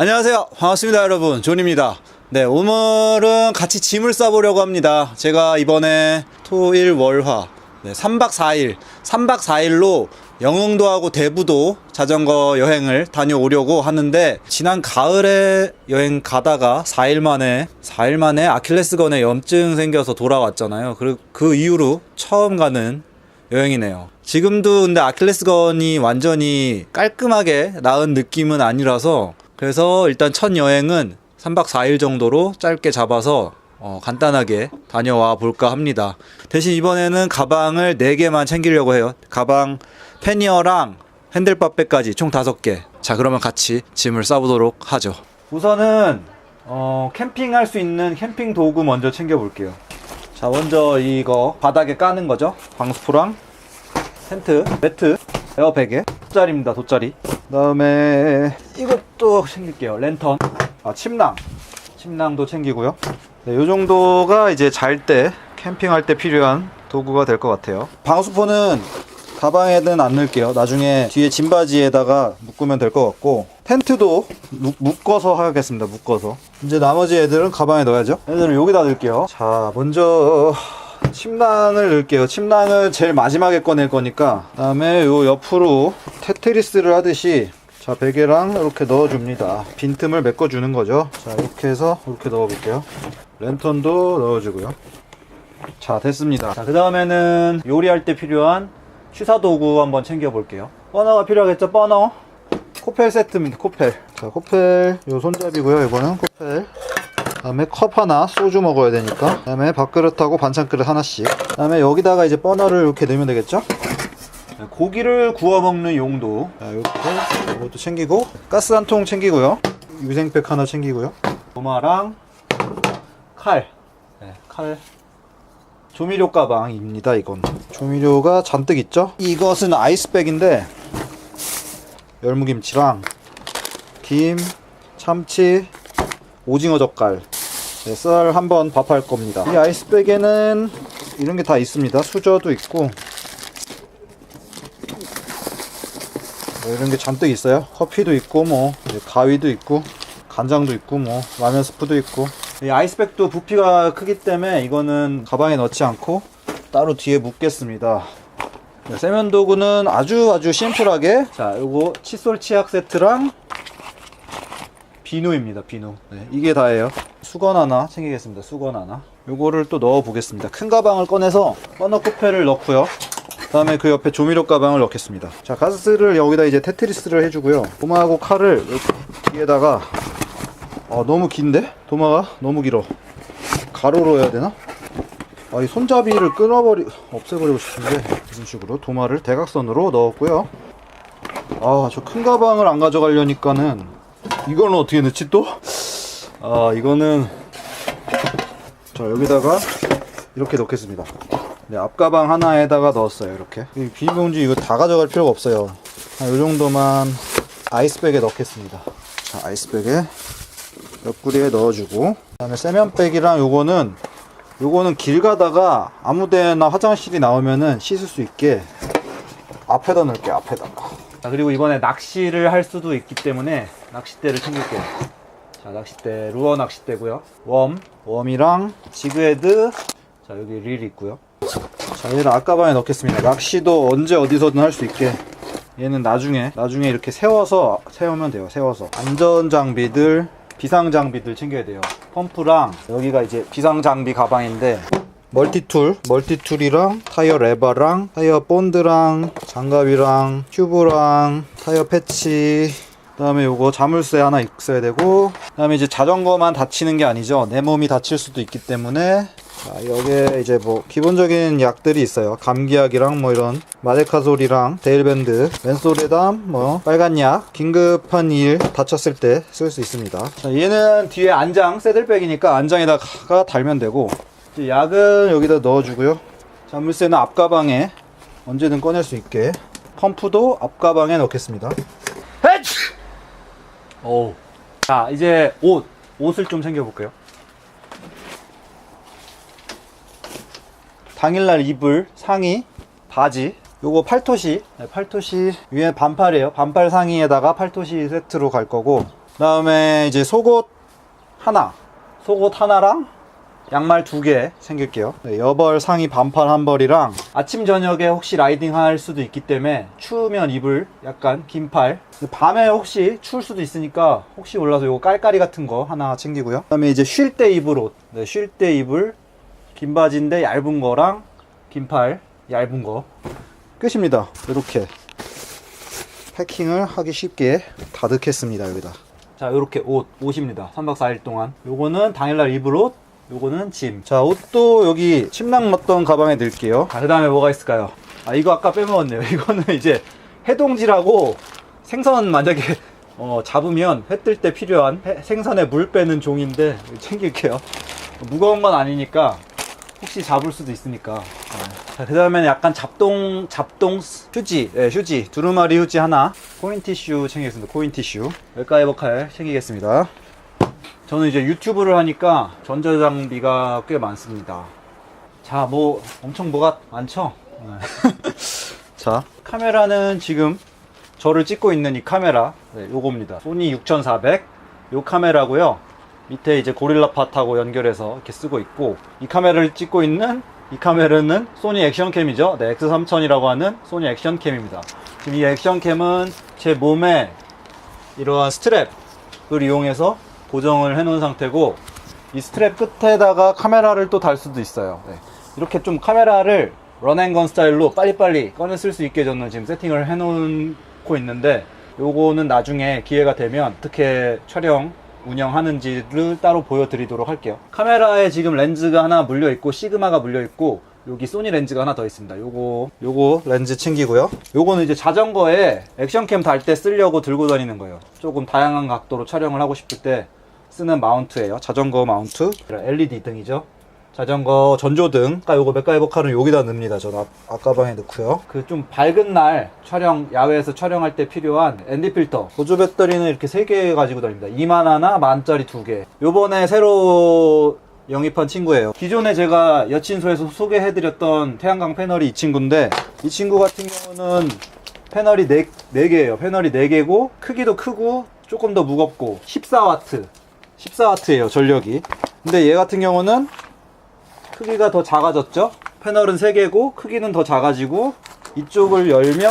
안녕하세요. 반갑습니다, 여러분. 존입니다. 네, 오늘은 같이 짐을 싸보려고 합니다. 제가 이번에 토, 일, 월, 화. 네, 3박 4일. 3박 4일로 영흥도하고 대부도 자전거 여행을 다녀오려고 하는데, 지난 가을에 여행 가다가 4일 만에, 4일 만에 아킬레스건에 염증 생겨서 돌아왔잖아요. 그리고 그 이후로 처음 가는 여행이네요. 지금도 근데 아킬레스건이 완전히 깔끔하게 나은 느낌은 아니라서 그래서 일단 첫 여행은 3박 4일 정도로 짧게 잡아서 어, 간단하게 다녀와 볼까 합니다. 대신 이번에는 가방을 4개만 챙기려고 해요. 가방 패니어랑 핸들바백까지 총 5개. 자, 그러면 같이 짐을 싸보도록 하죠. 우선은 어, 캠핑할 수 있는 캠핑 도구 먼저 챙겨볼게요. 자, 먼저 이거 바닥에 까는 거죠. 방수포랑 텐트, 매트, 에어백에 돗자리입니다. 돗자리. 그 다음에 이것도 챙길게요. 랜턴, 아 침낭, 침낭도 챙기고요. 네, 요 정도가 이제 잘 때 캠핑할 때 필요한 도구가 될 것 같아요. 방수포는 가방에는 안 넣을게요. 나중에 뒤에 짐바지에다가 묶으면 될 것 같고 텐트도 묶- 묶어서 하겠습니다. 묶어서 이제 나머지 애들은 가방에 넣어야죠. 애들은 여기다 넣을게요. 자, 먼저 침낭을 넣을게요. 침낭을 제일 마지막에 꺼낼 거니까 그 다음에 요 옆으로 테트리스를 하듯이 자 베개랑 이렇게 넣어줍니다. 빈틈을 메꿔주는 거죠. 자 이렇게 해서 이렇게 넣어볼게요. 랜턴도 넣어주고요. 자 됐습니다. 자 그 다음에는 요리할 때 필요한 취사 도구 한번 챙겨 볼게요. 버너가 필요하겠죠? 버너. 코펠 세트입니다. 코펠. 자 코펠 요 손잡이고요. 이거는 코펠. 다음에 컵 하나 소주 먹어야 되니까. 다음에 밥그릇하고 반찬그릇 하나씩. 다음에 여기다가 이제 버너를 이렇게 넣으면 되겠죠? 네, 고기를 구워 먹는 용도. 자, 이렇게 이것도 챙기고 가스 한 통 챙기고요. 유생팩 하나 챙기고요. 도마랑 칼. 네, 칼. 조미료 가방입니다 이건. 조미료가 잔뜩 있죠? 이것은 아이스백인데 열무김치랑 김 참치 오징어 젓갈 네, 쌀 한번 밥할 겁니다. 이 아이스백에는 이런 게 다 있습니다. 수저도 있고. 뭐 이런 게 잔뜩 있어요. 커피도 있고 뭐 이제 가위도 있고 간장도 있고 뭐 라면 스프도 있고. 이 아이스백도 부피가 크기 때문에 이거는 가방에 넣지 않고 따로 뒤에 묶겠습니다. 네, 세면 도구는 아주 아주 심플하게. 자 요거 칫솔 치약 세트랑 비누입니다 비누. 네, 이게 다예요. 수건 하나 챙기겠습니다 수건 하나. 요거를 또 넣어 보겠습니다. 큰 가방을 꺼내서 버너 코페를 넣고요. 그 다음에 그 옆에 조미료 가방을 넣겠습니다. 자 가스를 여기다 이제 테트리스를 해주고요. 도마하고 칼을 뒤에다가 아 너무 긴데? 도마가 너무 길어. 가로로 해야 되나? 아, 이 손잡이를 끊어버리, 없애버리고 싶은데, 무슨 식으로? 도마를 대각선으로 넣었고요. 아, 저 큰 가방을 안 가져가려니까는, 이거는 어떻게 넣지 또? 아, 이거는, 자, 여기다가 이렇게 넣겠습니다. 네, 앞가방 하나에다가 넣었어요, 이렇게. 이 비닐봉지 이거 다 가져갈 필요가 없어요. 한 요 정도만 아이스백에 넣겠습니다. 자, 아이스백에 옆구리에 넣어주고, 그 다음에 세면백이랑 요거는 요거는 길 가다가 아무데나 화장실이 나오면은 씻을 수 있게 앞에다 넣을게요 앞에다가 자 그리고 이번에 낚시를 할 수도 있기 때문에 낚싯대를 챙길게요. 자 낚싯대 루어 낚싯대고요. 웜 웜이랑 지그헤드. 자 여기 릴 있고요. 자 얘를 앞가방에 넣겠습니다. 낚시도 언제 어디서든 할 수 있게. 얘는 나중에 나중에 이렇게 세워서 세우면 돼요. 세워서. 안전 장비들 비상 장비들 챙겨야 돼요. 펌프랑 여기가 이제 비상 장비 가방인데 멀티툴, 멀티툴이랑 타이어 레버랑 타이어 본드랑 장갑이랑 튜브랑 타이어 패치 그다음에 요거 자물쇠 하나 있어야 되고 그다음에 이제 자전거만 다치는 게 아니죠. 내 몸이 다칠 수도 있기 때문에 자, 여기에 이제 뭐 기본적인 약들이 있어요. 감기약이랑 뭐 이런 마데카솔이랑 데일밴드, 멘소레담, 뭐 빨간 약, 긴급한 일 다쳤을 때 쓸 수 있습니다. 자, 얘는 뒤에 안장 새들백이니까 안장에다가 달면 되고 약은 여기다 넣어주고요. 자물쇠는 앞가방에 언제든 꺼낼 수 있게 펌프도 앞가방에 넣겠습니다. 오. 자 이제 옷 옷을 좀 챙겨볼게요. 당일날 입을 상의, 바지, 요거 팔토시, 네, 팔토시 위에 반팔이에요. 반팔 상의에다가 팔토시 세트로 갈 거고 그 다음에 이제 속옷 하나, 속옷 하나랑 양말 두 개 챙길게요. 네, 여벌 상의 반팔 한 벌이랑 아침 저녁에 혹시 라이딩 할 수도 있기 때문에 추우면 입을 약간 긴팔. 밤에 혹시 추울 수도 있으니까 혹시 몰라서 요거 깔깔이 같은 거 하나 챙기고요. 그다음에 이제 쉴 때 입을 옷. 네, 쉴 때 입을 긴 바지인데 얇은 거랑 긴팔 얇은 거 끝입니다. 이렇게 패킹을 하기 쉽게 다득했습니다 여기다. 자 이렇게 옷 옷입니다. 3박 4일 동안. 요거는 당일날 입을 옷. 요거는 짐. 자 옷도 여기 침낭 넣었던 가방에 넣을게요. 자 그 다음에 뭐가 있을까요? 아 이거 아까 빼먹었네요. 이거는 이제 해동지라고 생선 만약에 어, 잡으면 회 뜰 때 필요한 해- 생선에 물 빼는 종인데 챙길게요. 무거운 건 아니니까 혹시 잡을 수도 있으니까. 네. 자, 그 다음에는 약간 잡동, 잡동 스- 휴지, 네, 휴지. 두루마리 휴지 하나. 코인 티슈 챙기겠습니다. 코인 티슈. 외과 에버 칼 챙기겠습니다. 저는 이제 유튜브를 하니까 전자장비가 꽤 많습니다. 자, 뭐, 엄청 뭐가 많죠? 네. 자, 카메라는 지금 저를 찍고 있는 이 카메라. 네, 요겁니다. 소니 6400. 요 카메라고요 밑에 이제 고릴라 팟하고 연결해서 이렇게 쓰고 있고 이 카메라를 찍고 있는 이 카메라는 소니 액션캠이죠. 네, X3000이라고 하는 소니 액션캠입니다. 지금 이 액션캠은 제 몸에 이러한 스트랩을 이용해서 고정을 해 놓은 상태고 이 스트랩 끝에다가 카메라를 또 달 수도 있어요. 네. 이렇게 좀 카메라를 런앤건 스타일로 빨리빨리 꺼내 쓸 수 있게 저는 지금 세팅을 해 놓고 있는데 요거는 나중에 기회가 되면 어떻게 촬영 운영하는지를 따로 보여드리도록 할게요. 카메라에 지금 렌즈가 하나 물려 있고 시그마가 물려 있고 여기 소니 렌즈가 하나 더 있습니다. 요거 요거 렌즈 챙기고요. 요거는 이제 자전거에 액션캠 달 때 쓰려고 들고 다니는 거예요. 조금 다양한 각도로 촬영을 하고 싶을 때 쓰는 마운트예요. 자전거 마운트. LED 등이죠. 자전거 전조등. 그러니까 요거 맥가이버카는 여기다 넣습니다. 전 앞, 앞가방에 넣고요. 그 좀 밝은 날 촬영 야외에서 촬영할 때 필요한 ND 필터. 보조 배터리는 이렇게 세 개 가지고 다닙니다. 2만 하나, 만짜리 두 개. 요번에 새로 영입한 친구예요. 기존에 제가 여친소에서 소개해드렸던 태양광 패널이 이 친구인데 이 친구 같은 경우는 패널이 4, 네개예요 패널이 4개고 크기도 크고 조금 더 무겁고 14와트 14와트예요 전력이. 근데 얘 같은 경우는 크기가 더 작아졌죠? 패널은 3개고 크기는 더 작아지고 이쪽을 열면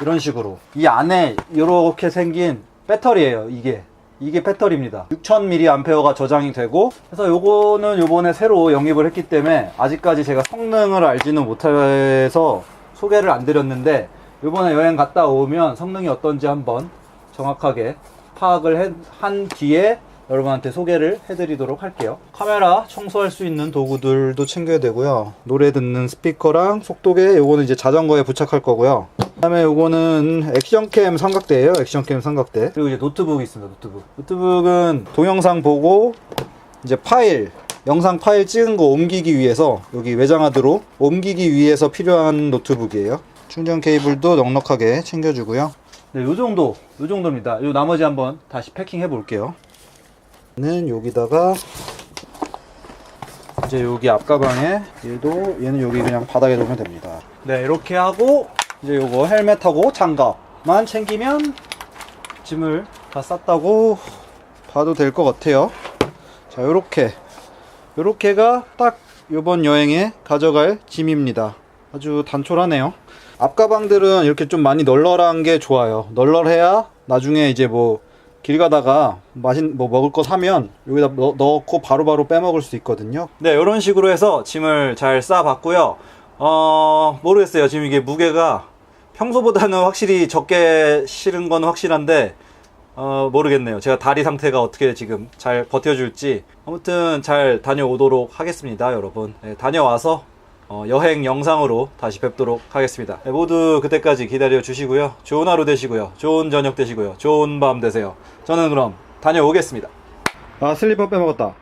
이런 식으로. 이 안에 이렇게 생긴 배터리예요 이게. 이게 배터리입니다. 6000mAh가 저장이 되고 그래서 요거는 요번에 새로 영입을 했기 때문에 아직까지 제가 성능을 알지는 못해서 소개를 안 드렸는데 요번에 여행 갔다 오면 성능이 어떤지 한번 정확하게 파악을 해- 한 뒤에 여러분한테 소개를 해드리도록 할게요. 카메라 청소할 수 있는 도구들도 챙겨야 되고요. 노래 듣는 스피커랑 속도계, 요거는 이제 자전거에 부착할 거고요. 그다음에 요거는 액션캠 삼각대예요. 액션캠 삼각대. 그리고 이제 노트북이 있습니다. 노트북. 노트북은 동영상 보고 이제 파일, 영상 파일 찍은 거 옮기기 위해서 여기 외장하드로 옮기기 위해서 필요한 노트북이에요. 충전 케이블도 넉넉하게 챙겨주고요. 네, 요 정도, 요 정도입니다. 요 나머지 한번 다시 패킹 해 볼게요. 는 여기다가 이제 여기 앞가방에 얘도 얘는 여기 그냥 바닥에 놓으면 됩니다. 네, 이렇게 하고 이제 요거 헬멧하고 장갑만 챙기면 짐을 다 쌌다고 봐도 될 것 같아요. 자, 요렇게 요렇게가 딱 요번 여행에 가져갈 짐입니다. 아주 단촐하네요. 앞가방들은 이렇게 좀 많이 널널한 게 좋아요. 널널해야 나중에 이제 뭐 길 가다가 마신 뭐 먹을 거 사면 여기다 넣, 넣고 바로 바로 빼먹을 수 있거든요. 네, 이런 식으로 해서 짐을 잘 싸봤고요. 어, 모르겠어요. 지금 이게 무게가 평소보다는 확실히 적게 실은 건 확실한데 어, 모르겠네요. 제가 다리 상태가 어떻게 지금 잘 버텨줄지. 아무튼 잘 다녀오도록 하겠습니다, 여러분. 네, 다녀와서 어, 여행 영상으로 다시 뵙도록 하겠습니다. 네, 모두 그때까지 기다려 주시고요. 좋은 하루 되시고요. 좋은 저녁 되시고요. 좋은 밤 되세요. 저는 그럼 다녀오겠습니다. 아, 슬리퍼 빼먹었다.